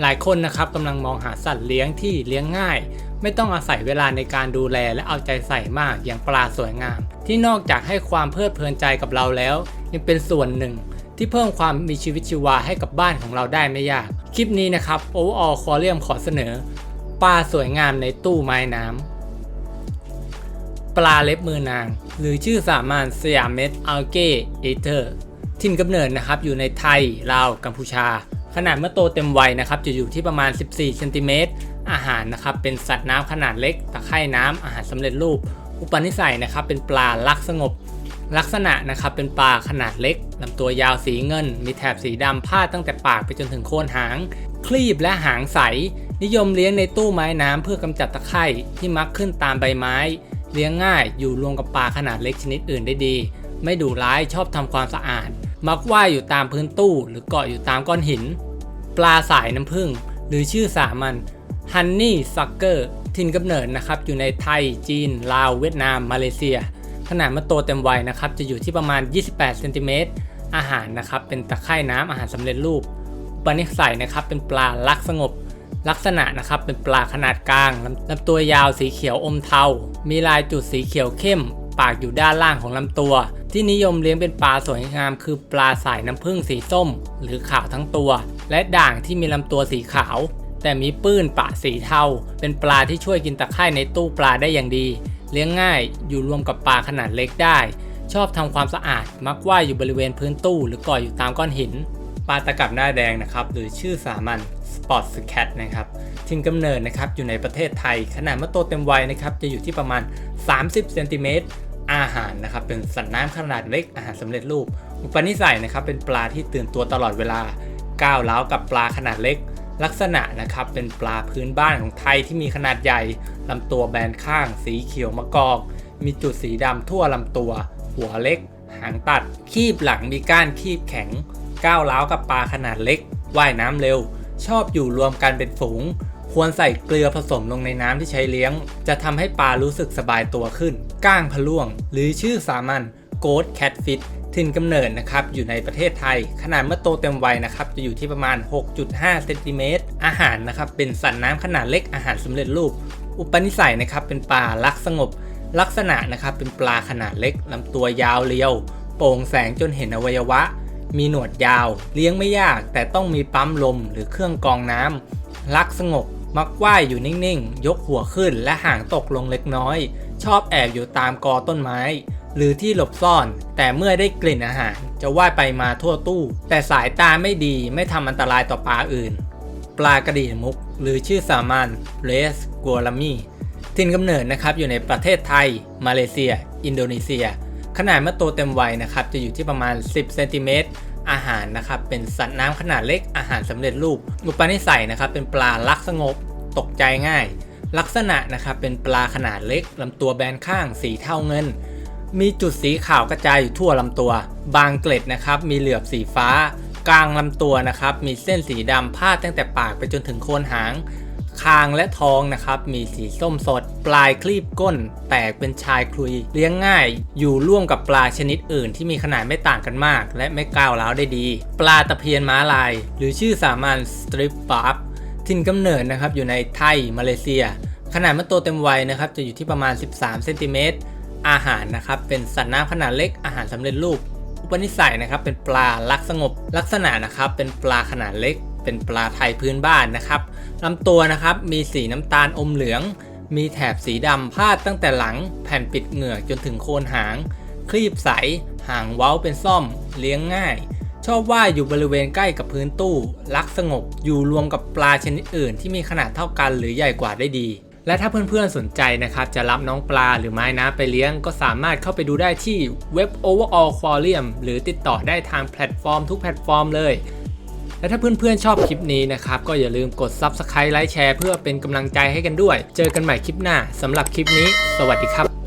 หลายคนนะครับกำลังมองหาสัตว์เลี้ยงที่เลี้ยงง่าย ไม่ต้องอาศัยเวลาในการดูแลและเอาใจใส่มากอย่างปลาสวยงาม ที่นอกจากให้ความเพลิดเพลินใจกับเราแล้ว ยังเป็นส่วนหนึ่ง ที่เพิ่มความมีชีวิตชีวาให้กับบ้านของเราได้ไม่ยาก คลิปนี้นะครับ Overall Aquarium ขอเสนอ ปลาสวยงามในตู้ไม้น้ำปลาเล็บมือนาง หรือชื่อสามัญสยามเม็ดอัลเกเอเทอร์ถิ่นกำเนิดนะครับอยู่ในไทยลาวกัมพูชา ขนาดเมื่อโตเต็มวัยนะครับจะอยู่ที่ประมาณ 14 เซนติเมตร อาหารนะครับเป็นสัตว์น้ำขนาดเล็ก ตะไคร่น้ำอาหารสำเร็จรูป อุปนิสัยนะครับเป็นปลาลักสงบ ลักษณะนะครับเป็นปลาขนาดเล็กลำตัวยาวสีเงิน มีแถบสีดำพาดตั้งแต่ปากไปจนถึงโคนหาง คลีบและหางใส นิยมเลี้ยงในตู้ไม้น้ำเพื่อกำจัดตะไคร่ที่มักขึ้นตามใบไม้ เลี้ยงง่ายอยู่รวมกับปลาขนาดเล็กชนิดอื่นได้ดี ไม่ดุร้ายชอบทำความสะอาด มักว่ายอยู่ตามพื้นตู้ หรือเกาะอยู่ตามก้อนหิน ปลาสายน้ำผึ้งหรือชื่อสามัญฮันนี่ซักเกอร์ถิ่นกำเนิดนะครับ อยู่ในไทย จีน ลาว เวียดนาม มาเลเซีย ขนาดเมื่อโตเต็มวัยนะครับ จะอยู่ที่ประมาณ 28เซนติเมตรอาหารนะครับ เป็นตะไคร่น้ำอาหารสำเร็จรูปอุปนิสัยนะครับ เป็นปลาลักสงบ ลักษณะนะครับ เป็นปลาขนาดกลางลำตัวยาวสีเขียวอมเทา มีลายจุดสีเขียวเข้ม ปากอยู่ด้านล่างของลำตัว ที่นิยมเลี้ยงเป็นปลาสวยงามคือปลาสายน้ำผึ้งสีส้ม หรือขาวทั้งตัว และด่างที่มีลำตัวสีขาว แต่มีปื้นปะสีเทาเป็นปลาที่ช่วยกินตะไคร่ในตู้ปลาได้อย่างดี เลี้ยงง่ายอยู่รวมกับปลาขนาดเล็กได้ ชอบทำความสะอาดมักว่ายอยู่บริเวณพื้นตู้ หรือก่ออยู่ตามก้อนหิน ปลาตะกับหน้าแดงนะครับหรือชื่อสามัญ Spot Cat นะครับถิ่นกำเนิดนะครับอยู่ในประเทศไทย ขนาดเมื่อโตเต็มวัยนะครับจะอยู่ที่ประมาณ 30เซนติเมตรอาหารนะครับเป็นสัตว์น้ำขนาดเล็กอาหารสำเร็จรูป อุปนิสัยนะครับเป็นปลาที่ตื่นตัวตลอดเวลาก้าวร้ากับปลาขนาดเล็ก ลักษณะนะครับเป็นปลาพื้นบ้านของไทยที่มีขนาดใหญ่ลำตัวแบนข้าง สีเขียวมะกอก มีจุดสีดำทั่วลำตัว หัวเล็ก หางตัด คีบหลังมีก้านคีบแข็ง ก้าวร้าวกับปลาขนาดเล็ก ว่ายน้ำเร็ว ชอบอยู่รวมกันเป็นฝูง ควรใส่เกลือผสมลงในน้ำที่ใช้เลี้ยง จะทำให้ปลารู้สึกสบายตัวขึ้น ก้างพะล่วง หรือชื่อสามัญโกดแคทฟิตถิ่นกำเนิดนะครับอยู่ในประเทศไทย ขนาดเมื่อโตเต็มวัยนะครับจะอยู่ที่ประมาณ 6.5 เซนติเมตร อาหารนะครับเป็นสัตว์น้ำขนาดเล็กอาหารสำเร็จรูป อุปนิสัยนะครับเป็นปลาลักสงบ ลักษณะนะครับเป็นปลาขนาดเล็กลำตัวยาวเรียว โปร่งแสงจนเห็นอวัยวะ มีหนวดยาว เลี้ยงไม่ยาก แต่ต้องมีปั๊มลมหรือเครื่องกรองน้ำลักสงบ มักว่ายอยู่นิ่งๆ ยกหัวขึ้นและห่างตกลงเล็กน้อย ชอบแอบอยู่ตามกอต้นไม้ หรือที่หลบซ่อน แต่เมื่อได้กลิ่นอาหาร จะว่ายไปมาทั่วตู้ แต่สายตาไม่ดีไม่ทำอันตรายต่อปลาอื่น ปลากระดีมุก หรือชื่อสามัญเรสกัวลามีถิ่นกำเนิดนะครับอยู่ในประเทศไทย มาเลเซีย อินโดนีเซีย ขนาดเมื่อโตเต็มวัยนะครับจะอยู่ที่ประมาณ 10เซนติเมตรอาหารนะครับเป็นสัตว์น้ำขนาดเล็กอาหารสำเร็จรูปอุปนิสัยนะครับเป็นปลาลักสงบ ตกใจง่าย ลักษณะนะครับเป็นปลาขนาดเล็กลำตัวแบนข้างสีเทาเงิน มีจุดสีขาวกระจายอยู่ทั่วลำตัว บางเกล็ดนะครับมีเหลือบสีฟ้า กลางลำตัวนะครับมีเส้นสีดำพาดตั้งแต่ปากไปจนถึงโคนหาง คางและท้องนะครับ มีสีส้มสด ปลายคลีบก้น แตกเป็นชายคลุย เลี้ยงง่าย อยู่ร่วมกับปลาชนิดอื่นที่มีขนาดไม่ต่างกันมาก และไม่ก้าวร้าวได้ดี ปลาตะเพียนม้าลาย หรือชื่อสามัญสตริปบาร์บถิ่นกำเนิดนะครับอยู่ในไทยมาเลเซีย ขนาดเมื่อโตเต็มวัยนะครับจะอยู่ที่ประมาณ 13เซนติเมตรอาหารนะครับเป็นสัตว์น้ำขนาดเล็กอาหารสำเร็จรูป อุปนิสัยนะครับเป็นปลาลักสงบลักษณะนะครับเป็นปลาขนาดเล็ก เป็นปลาไทยพื้นบ้านนะครับลำตัวนะครับมีสีน้ำตาลอมเหลือง มีแถบสีดำพาดตั้งแต่หลัง แผ่นปิดเหงือกจนถึงโคนหาง คลีบใส หางเว้าเป็นซ่อม เลี้ยงง่าย ชอบว่ายอยู่บริเวณใกล้กับพื้นตู้ รักสงบอยู่รวมกับปลาชนิดอื่นที่มีขนาดเท่ากันหรือใหญ่กว่าได้ดีและถ้าเพื่อนๆสนใจนะครับ จะรับน้องปลาหรือไม้น้ำไปเลี้ยง ก็สามารถเข้าไปดูได้ที่เว็บ Overall Aquarium หรือติดต่อได้ทางแพลตฟอร์มทุกแพลตฟอร์มเลย และถ้าเพื่อนๆชอบคลิปนี้นะครับ ก็อย่าลืมกด Subscribe ไลค์แชร์เพื่อเป็นกำลังใจให้กันด้วย เจอกันใหม่คลิปหน้าสำหรับคลิปนี้ สวัสดีครับ